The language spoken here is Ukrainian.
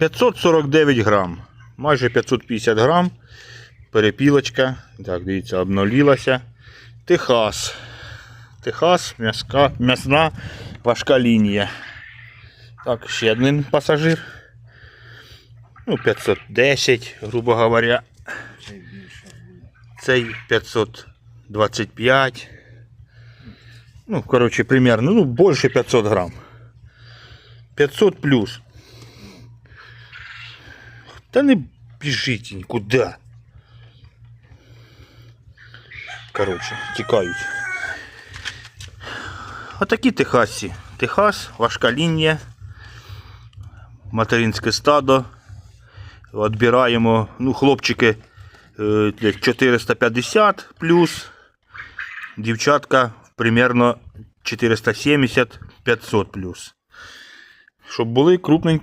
549 грам. Майже 550 грам. Перепілочка. Так, дивіться, обнулілася. Техас. Техас, м'яска, м'ясна важка лінія. Так, ще один пасажир. Ну, 510, грубо говоря. Цей 525. Ну, короче, примерно, ну, больше 500 грамм. 500 плюс. Та не біжіть нікуди. Короче, тікають. Отакі техасці. Техас, важка лінія. Материнське стадо. Відбираємо, ну, хлопчики е, 450 плюс. Дівчатка примерно 470-500 плюс. Щоб були крупненькі.